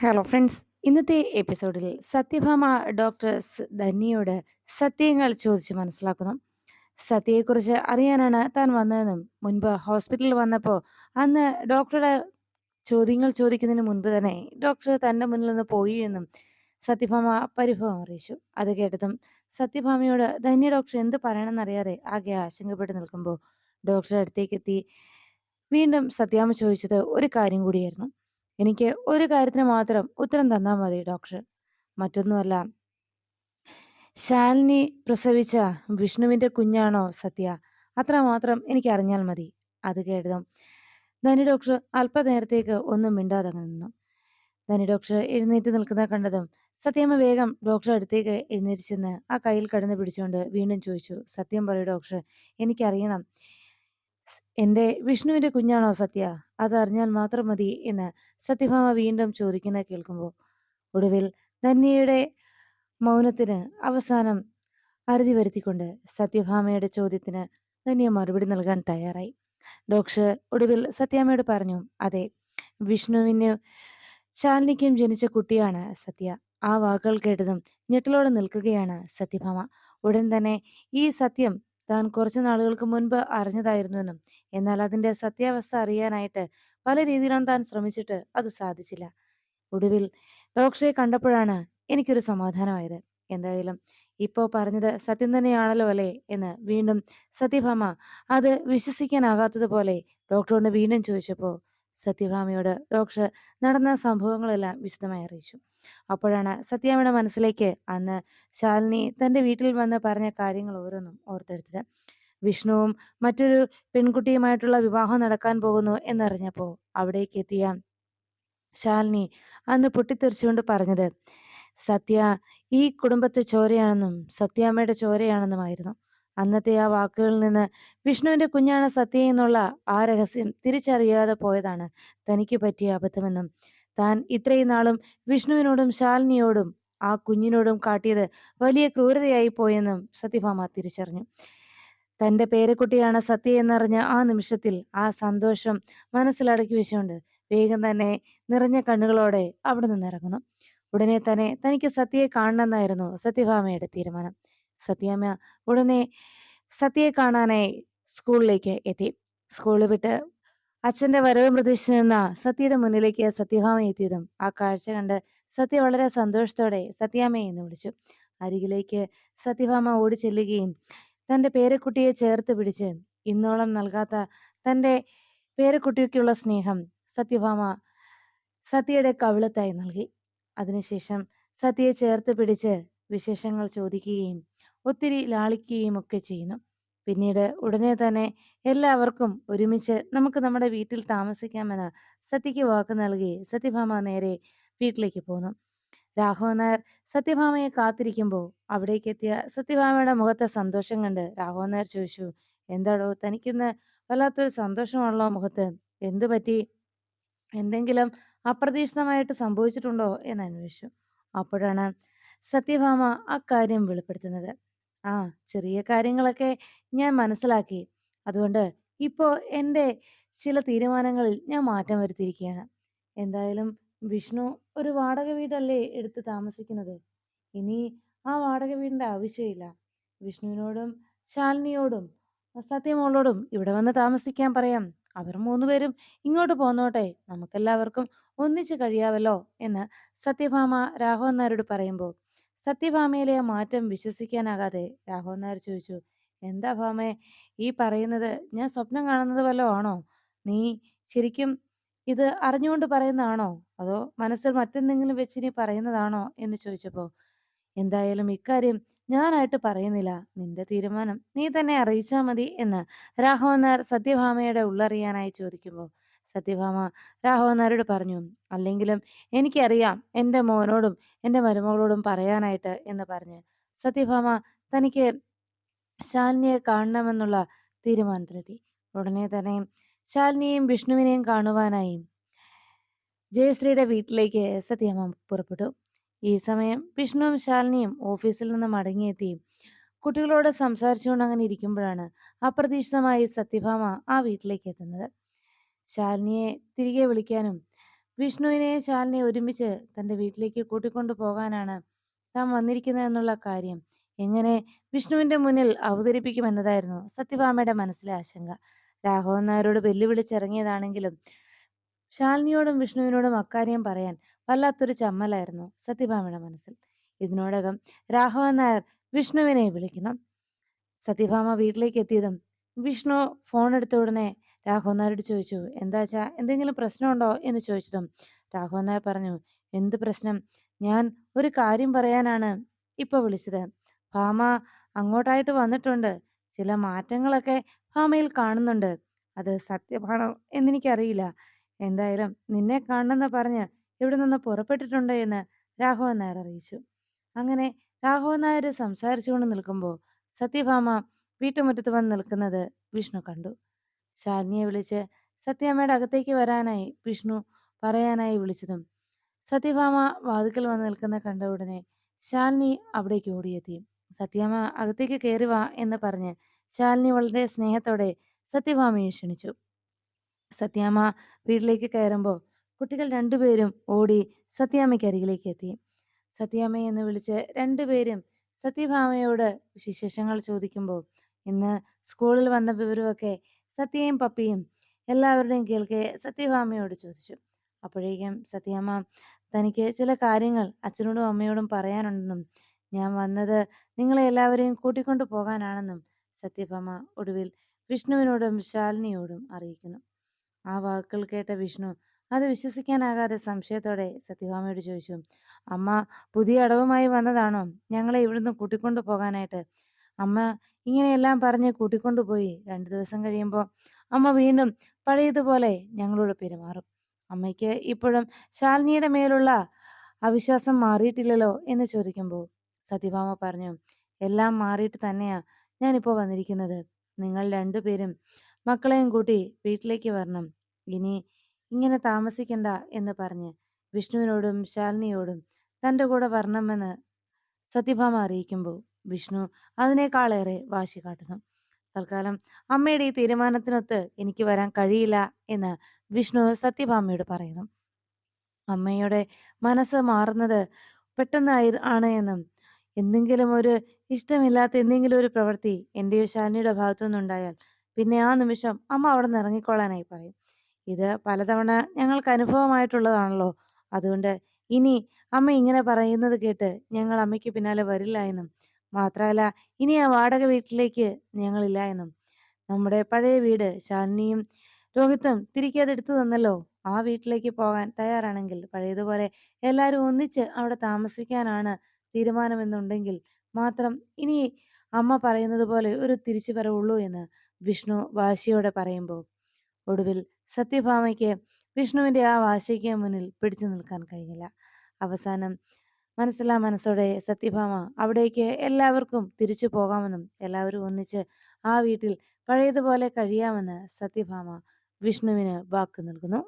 Hello friends ഇന്നത്തെ എപ്പിസോഡിൽ Satyabhama doctor ധന്യയോട് സത്യങ്ങൾ ചോദിച്ച് മനസ്സിലാക്കുന്നു. സത്യയെക്കുറിച്ച് അറിയാനാണ് താൻ വന്നതെന്നും മുൻപ് ഹോസ്പിറ്റലിൽ വന്നപ്പോൾ അന്ന് ഡോക്ടറുടെ ചോദ്യങ്ങൾ ചോദിക്കുന്നതിന് മുൻപ് തന്നെ ഡോക്ടർ തന്റെ മുന്നിൽ നിന്ന് പോയി എന്നും സത്യഭാമ പരിഭവം അറിയിച്ചു. അത് കേട്ടതും സത്യഭാമയോട് ധന്യ ഡോക്ടർ എന്ത് പറയണമെന്നറിയാതെ ആകെ ആശങ്കപ്പെട്ട് നിൽക്കുമ്പോൾ ഡോക്ടറുടെ അടുത്തേക്ക് എത്തി. വീണ്ടും സത്യാമ്മ ചോദിച്ചത് ഒരു കാര്യം കൂടിയായിരുന്നു. എനിക്ക് ഒരു കാര്യത്തിന് മാത്രം ഉത്തരം തന്നാൽ മതി ഡോക്ടർ മറ്റൊന്നുമല്ല. ശാലിനി പ്രസവിച്ച വിഷ്ണുവിന്റെ കുഞ്ഞാണോ സത്യ? അത്ര മാത്രം എനിക്ക് അറിഞ്ഞാൽ മതി. അത് കേട്ടതും ധനി ഡോക്ടർ അല്പനേരത്തേക്ക് ഒന്നും മിണ്ടാതെ നിന്നു. ധനി ഡോക്ടർ എഴുന്നേറ്റ് നിൽക്കുന്ന കണ്ടതും സത്യമ്മ വേഗം ഡോക്ടറെ അടുത്തേക്ക് എഴുന്നേറ്റ് ചെന്ന് ആ കയ്യിൽ കടന്ന് പിടിച്ചുകൊണ്ട് വീണ്ടും ചോദിച്ചു സത്യം പറയൂ ഡോക്ടർ എനിക്കറിയണം. എന്റെ വിഷ്ണുവിന്റെ കുഞ്ഞാണോ സത്യ? അതറിഞ്ഞാൽ മാത്രം മതി എന്ന് സത്യഭാമ വീണ്ടും ചോദിക്കുന്ന കേൾക്കുമ്പോൾ ഒടുവിൽ ധന്യയുടെ മൗനത്തിന് അവസാനം അറുതി വരുത്തിക്കൊണ്ട് സത്യഭാമയുടെ ചോദ്യത്തിന് ധന്യ മറുപടി നൽകാൻ തയ്യാറായി. ഡോക്ടർ ഒടുവിൽ സത്യാമ്മയോട് പറഞ്ഞു അതെ വിഷ്ണുവിന് ശാലിനിക്കും ജനിച്ച കുട്ടിയാണ് സത്യ. ആ വാക്കുകൾ കേട്ടതും ഞെട്ടലോടെ നിൽക്കുകയാണ് സത്യഭാമ. ഉടൻ തന്നെ ഈ സത്യം താൻ കുറച്ച് നാളുകൾക്ക് മുൻപ് അറിഞ്ഞതായിരുന്നുവെന്നും. എന്നാൽ അതിന്റെ സത്യാവസ്ഥ അറിയാനായിട്ട് പല രീതിയിലും താൻ ശ്രമിച്ചിട്ട് അത് സാധിച്ചില്ല. ഒടുവിൽ ഡോക്ടറെ കണ്ടപ്പോഴാണ് എനിക്കൊരു സമാധാനമായത്. എന്തായാലും ഇപ്പോ പറഞ്ഞത് സത്യം തന്നെയാണല്ലോ അല്ലേ എന്ന് വീണ്ടും സത്യഭാമ അത് വിശ്വസിക്കാനാകാത്തതുപോലെ ഡോക്ടറോട് വീണ്ടും ചോദിച്ചപ്പോൾ സത്യഭാമയോട് ഡോക്ടർ നടന്ന സംഭവങ്ങളെല്ലാം വിശദമായി അറിയിച്ചു. അപ്പോഴാണ് സത്യാമ്മയുടെ മനസ്സിലേക്ക് അന്ന് ശാലിനി തന്റെ വീട്ടിൽ വന്ന് പറഞ്ഞ കാര്യങ്ങൾ ഓരോന്നും ഓർത്തെടുത്തത്. വിഷ്ണുവും മറ്റൊരു പെൺകുട്ടിയുമായിട്ടുള്ള വിവാഹം നടക്കാൻ പോകുന്നു എന്നറിഞ്ഞപ്പോൾ അവിടേക്ക് എത്തിയ ശാലിനി അന്ന് പൊട്ടിത്തെറിച്ചുകൊണ്ട് പറഞ്ഞത് സത്യ ഈ കുടുംബത്തെ ചോരയാണെന്നും സത്യാമ്മയുടെ ചോരയാണെന്നുമായിരുന്നു. അന്നത്തെ ആ വാക്കുകളിൽ നിന്ന് വിഷ്ണുവിന്റെ കുഞ്ഞാണ് സത്യ എന്നുള്ള ആ രഹസ്യം തിരിച്ചറിയാതെ പോയതാണ് തനിക്ക് പറ്റിയ അബദ്ധമെന്നും താൻ ഇത്രയും നാളും വിഷ്ണുവിനോടും ശാലിനിയോടും ആ കുഞ്ഞിനോടും കാട്ടിയത് വലിയ ക്രൂരതയായി പോയെന്നും സത്യഭാമ തിരിച്ചറിഞ്ഞു. തന്റെ പേരക്കുട്ടിയാണ് സത്യ എന്നറിഞ്ഞ ആ നിമിഷത്തിൽ ആ സന്തോഷം മനസ്സിലടക്കി വെച്ചുകൊണ്ട് വേഗം തന്നെ നിറഞ്ഞ കണ്ണുകളോടെ അവിടെ നിന്ന് ഇറങ്ങുന്നു ഉടനെ തന്നെ തനിക്ക് സത്യയെ കാണണമെന്നായിരുന്നു സത്യഭാമയുടെ തീരുമാനം. സത്യാമ്മ ഉടനെ സത്യയെ കാണാനായി സ്കൂളിലേക്ക് എത്തി. സ്കൂളിൽ വിട്ട് അച്ഛന്റെ വരവ് പ്രതീക്ഷിച്ചു നിന്ന സത്യയുടെ മുന്നിലേക്ക് സത്യഭാമ എത്തിയതും ആ കാഴ്ച കണ്ട് സത്യ വളരെ സന്തോഷത്തോടെ സത്യാമ്മയെ എന്ന് വിളിച്ചു. അരികിലേക്ക് സത്യഭാമ ഓടി ചെല്ലുകയും തന്റെ പേരക്കുട്ടിയെ ചേർത്ത് പിടിച്ച് ഇന്നോളം നൽകാത്ത തന്റെ പേരക്കുട്ടിക്കുള്ള സ്നേഹം സത്യഭാമ സത്യയുടെ കവിളത്തായി നൽകി. അതിനുശേഷം സത്യയെ ചേർത്ത് പിടിച്ച് വിശേഷങ്ങൾ ചോദിക്കുകയും ഒത്തിരി ലാളിക്കുകയും ഒക്കെ ചെയ്യുന്നു. പിന്നീട് ഉടനെ തന്നെ എല്ലാവർക്കും ഒരുമിച്ച് നമുക്ക് നമ്മുടെ വീട്ടിൽ താമസിക്കാമെന്ന് സത്യയ്ക്ക് വാക്ക് നൽകി സത്യഭാമ നേരെ വീട്ടിലേക്ക് പോന്നു. രാഘവൻ നായർ സത്യഭാമയെ കാത്തിരിക്കുമ്പോൾ അവിടേക്ക് എത്തിയ സത്യഭാമയുടെ മുഖത്തെ സന്തോഷം കണ്ട് രാഘവൻ നായർ ചോദിച്ചു എന്താടോ തനിക്കിന്ന് വല്ലാത്തൊരു സന്തോഷമാണല്ലോ മുഖത്ത്? എന്തു പറ്റി? എന്തെങ്കിലും അപ്രതീക്ഷിതമായിട്ട് സംഭവിച്ചിട്ടുണ്ടോ? എന്ന് അന്വേഷിച്ചു. അപ്പോഴാണ് സത്യഭാമ അക്കാര്യം വെളിപ്പെടുത്തുന്നത്. ആ ചെറിയ കാര്യങ്ങളൊക്കെ ഞാൻ മനസ്സിലാക്കി. അതുകൊണ്ട് ഇപ്പോ എന്റെ ചില തീരുമാനങ്ങളിൽ ഞാൻ മാറ്റം വരുത്തിയിരിക്കുകയാണ്. എന്തായാലും വിഷ്ണു ഒരു വാടക വീടല്ലേ എടുത്ത് താമസിക്കുന്നത്? ഇനി ആ വാടക വീടിന്റെ ആവശ്യമില്ല. വിഷ്ണുവിനോടും ശാലിനിയോടും സത്യമോളോടും ഇവിടെ വന്ന് താമസിക്കാൻ പറയാം. അവർ മൂന്നുപേരും ഇങ്ങോട്ട് പോന്നോട്ടെ. നമുക്കെല്ലാവർക്കും ഒന്നിച്ച് കഴിയാവല്ലോ എന്ന് സത്യഭാമ രാഘവൻ പറയുമ്പോൾ സത്യഭാമയിലെ ആ മാറ്റം വിശ്വസിക്കാനാകാതെ രാഘവൻ നായർ ചോദിച്ചു എന്താ ഭാമേ ഈ പറയുന്നത് ഞാൻ സ്വപ്നം കാണുന്നത് വല്ലതും ആണോ? നീ ശരിക്കും ഇത് അറിഞ്ഞുകൊണ്ട് പറയുന്നതാണോ? അതോ മനസ്സിൽ മറ്റെന്തെങ്കിലും വെച്ച് നീ പറയുന്നതാണോ? എന്ന് ചോദിച്ചപ്പോ എന്തായാലും ഇക്കാര്യം ഞാനായിട്ട് പറയുന്നില്ല. നിന്റെ തീരുമാനം നീ തന്നെ അറിയിച്ചാ മതി എന്ന് രാഘവൻ നായർ സത്യഭാമയുടെ ഉള്ളറിയാനായി ചോദിക്കുമ്പോൾ സത്യഭാമ. രാഘവൻ പറഞ്ഞു അല്ലെങ്കിലും എനിക്കറിയാം എന്റെ മോനോടും എന്റെ മരുമകളോടും പറയാനായിട്ട് എന്ന് പറഞ്ഞ്. സത്യഭാമ തനിക്ക് ശാലിനിയെ കാണണമെന്നുള്ള തീരുമാനത്തിലെത്തി. ഉടനെ തന്നെ ശാലിനിയെയും വിഷ്ണുവിനെയും കാണുവാനായി ജയശ്രീയുടെ വീട്ടിലേക്ക് സത്യഭാമ പുറപ്പെട്ടു. ഈ സമയം വിഷ്ണുവും ശാലിനിയും ഓഫീസിൽ നിന്ന് മടങ്ങിയെത്തി. കുട്ടികളോട് സംസാരിച്ചുകൊണ്ട് അങ്ങനെ ഇരിക്കുമ്പോഴാണ് അപ്രതീക്ഷിതമായി സത്യഭാമ ആ വീട്ടിലേക്ക് എത്തുന്നത്. ശാലിനിയെ തിരികെ വിളിക്കാനും വിഷ്ണുവിനെ ശാലിനിയെ ഒരുമിച്ച് തന്റെ വീട്ടിലേക്ക് കൂട്ടിക്കൊണ്ടു പോകാനാണ് താൻ വന്നിരിക്കുന്നതെന്നുള്ള കാര്യം എങ്ങനെ വിഷ്ണുവിന്റെ മുന്നിൽ അവതരിപ്പിക്കുമെന്നതായിരുന്നു സത്യഭാമയുടെ മനസ്സിലെ ആശങ്ക. രാഘവൻ നായരോട് വെല്ലുവിളിച്ചിറങ്ങിയതാണെങ്കിലും ശാലിനിയോടും വിഷ്ണുവിനോടും അക്കാര്യം പറയാൻ വല്ലാത്തൊരു ചമ്മലായിരുന്നു സത്യഭാമയുടെ മനസ്സിൽ. ഇതിനോടകം രാഘവൻ നായർ വിഷ്ണുവിനെ വിളിക്കണം. സത്യഭാമ വീട്ടിലേക്ക് എത്തിയതും വിഷ്ണു ഫോൺ എടുത്ത ഉടനെ രാഘവൻ നായരോട് ചോദിച്ചു എന്താച്ചാ എന്തെങ്കിലും പ്രശ്നമുണ്ടോ? എന്ന് ചോദിച്ചതും രാഘവൻ നായർ പറഞ്ഞു എന്ത് പ്രശ്നം? ഞാൻ ഒരു കാര്യം പറയാനാണ് ഇപ്പൊ വിളിച്ചത്. ഭാമ അങ്ങോട്ടായിട്ട് വന്നിട്ടുണ്ട്. ചില മാറ്റങ്ങളൊക്കെ ഭാമയിൽ കാണുന്നുണ്ട്. അത് സത്യമാണോ എന്നെനിക്കറിയില്ല. എന്തായാലും നിന്നെ കാണണമെന്ന് പറഞ്ഞ് ഇവിടെ നിന്ന് പുറപ്പെട്ടിട്ടുണ്ട് എന്ന് രാഘവൻ നായർ അറിയിച്ചു. അങ്ങനെ രാഘവൻ നായർ സംസാരിച്ചുകൊണ്ട് നിൽക്കുമ്പോൾ സത്യഭാമ വീട്ടുമുറ്റത്ത് വന്ന് നിൽക്കുന്നത് വിഷ്ണു കണ്ടു. ശാലിനിയെ വിളിച്ച് സത്യാമ്മയുടെ അകത്തേക്ക് വരാനായി വിഷ്ണു പറയാനായി വിളിച്ചതും സത്യഭാമ വാതിക്കൽ വന്ന് നിൽക്കുന്ന കണ്ട ഉടനെ ശാലിനി അവിടേക്ക് ഓടിയെത്തി. സത്യാമ്മ അകത്തേക്ക് കയറി വാ എന്ന് പറഞ്ഞ് ശാലിനി വളരെ സ്നേഹത്തോടെ സത്യഭാമയെ ക്ഷണിച്ചു. സത്യാമ്മ വീട്ടിലേക്ക് കയറുമ്പോൾ കുട്ടികൾ രണ്ടുപേരും ഓടി സത്യാമ്മയ്ക്ക് അരികിലേക്ക് എത്തി. സത്യാമ്മ എന്ന് വിളിച്ച് രണ്ടുപേരും സത്യഭാമയോട് വിശേഷങ്ങൾ ചോദിക്കുമ്പോൾ ഇന്ന് സ്കൂളിൽ വന്ന വിവരമൊക്കെ സത്യയും പപ്പിയും എല്ലാവരുടെയും കേൾക്കെ സത്യഭാമയോട് ചോദിച്ചു. അപ്പോഴേക്കും സത്യാമ്മ തനിക്ക് ചില കാര്യങ്ങൾ അച്ഛനോടും അമ്മയോടും പറയാനുണ്ടെന്നും ഞാൻ വന്നത് നിങ്ങളെ എല്ലാവരെയും കൂട്ടിക്കൊണ്ടു പോകാനാണെന്നും സത്യഭാമ ഒടുവിൽ വിഷ്ണുവിനോടും ശാലിനിയോടും അറിയിക്കുന്നു. ആ വാക്കുകൾ കേട്ട വിഷ്ണു അത് വിശ്വസിക്കാനാകാതെ സംശയത്തോടെ സത്യഭാമയോട് ചോദിച്ചു അമ്മ പുതിയ അടവുമായി വന്നതാണോ? ഞങ്ങളെ ഇവിടുന്ന് കൂട്ടിക്കൊണ്ടു പോകാനായിട്ട് അമ്മ ഇങ്ങനെയെല്ലാം പറഞ്ഞ് കൂട്ടിക്കൊണ്ടുപോയി രണ്ടു ദിവസം കഴിയുമ്പോൾ അമ്മ വീണ്ടും പഴയതുപോലെ ഞങ്ങളോട് പെരുമാറും. അമ്മയ്ക്ക് ഇപ്പോഴും ശാലിനിയുടെ മേലുള്ള അവിശ്വാസം മാറിയിട്ടില്ലല്ലോ എന്ന് ചോദിക്കുമ്പോൾ സത്യഭാമ പറഞ്ഞു എല്ലാം മാറിയിട്ട് തന്നെയാ ഞാനിപ്പോൾ വന്നിരിക്കുന്നത്. നിങ്ങൾ രണ്ടുപേരും മക്കളെയും കൂട്ടി വീട്ടിലേക്ക് വരണം. ഇനി ഇങ്ങനെ താമസിക്കണ്ട എന്ന് പറഞ്ഞ് വിഷ്ണുവിനോടും ശാലിനിയോടും തന്റെ കൂടെ വരണമെന്ന് സത്യഭാമ അറിയിക്കുമ്പോൾ വിഷ്ണു അതിനേക്കാളേറെ വാശി കാട്ടുന്നു. തൽക്കാലം അമ്മയുടെ ഈ തീരുമാനത്തിനൊത്ത് എനിക്ക് വരാൻ കഴിയില്ല എന്ന് വിഷ്ണു സത്യഭാമയോട് പറയുന്നു. അമ്മയുടെ മനസ്സ് മാറുന്നത് പെട്ടെന്നായി ആണ് എന്നും എന്തെങ്കിലും ഒരു ഇഷ്ടമില്ലാത്ത എന്തെങ്കിലും ഒരു പ്രവൃത്തി എന്റെയോ ശാലിനിയുടെ ഭാഗത്തു നിന്നുണ്ടായാൽ പിന്നെ ആ നിമിഷം അമ്മ അവിടെ നിന്ന് ഇറങ്ങിക്കൊള്ളാനായി പറയും. ഇത് പലതവണ ഞങ്ങൾക്ക് അനുഭവമായിട്ടുള്ളതാണല്ലോ. അതുകൊണ്ട് ഇനി അമ്മ ഇങ്ങനെ പറയുന്നത് കേട്ട് ഞങ്ങൾ അമ്മയ്ക്ക് പിന്നാലെ വരില്ല എന്നും മാത്രമല്ല ഇനി ആ വാടക വീട്ടിലേക്ക് ഞങ്ങളില്ല എന്നും. നമ്മുടെ പഴയ വീട് ശാലിനിയും രോഹിത്തും തിരികെ അത് എടുത്തു തന്നല്ലോ. ആ വീട്ടിലേക്ക് പോകാൻ തയ്യാറാണെങ്കിൽ പഴയതുപോലെ എല്ലാവരും ഒന്നിച്ച് അവിടെ താമസിക്കാനാണ് തീരുമാനമെന്നുണ്ടെങ്കിൽ മാത്രം ഇനി അമ്മ പറയുന്നത് പോലെ ഒരു തിരിച്ചു വരവുള്ളൂ എന്ന് വിഷ്ണു വാശിയോടെ പറയുമ്പോൾ. ഒടുവിൽ സത്യഭാമയ്ക്ക് വിഷ്ണുവിന്റെ ആ വാശിക്ക് മുന്നിൽ പിടിച്ചു നിൽക്കാൻ കഴിഞ്ഞില്ല. അവസാനം മനസ്സിലാ മനസ്സോടെ സത്യഭാമ. അവിടേക്ക് എല്ലാവർക്കും തിരിച്ചു പോകാമെന്നും എല്ലാവരും ഒന്നിച്ച് ആ വീട്ടിൽ പഴയതുപോലെ കഴിയാമെന്ന് സത്യഭാമ വിഷ്ണുവിന് വാക്ക് നൽകുന്നു.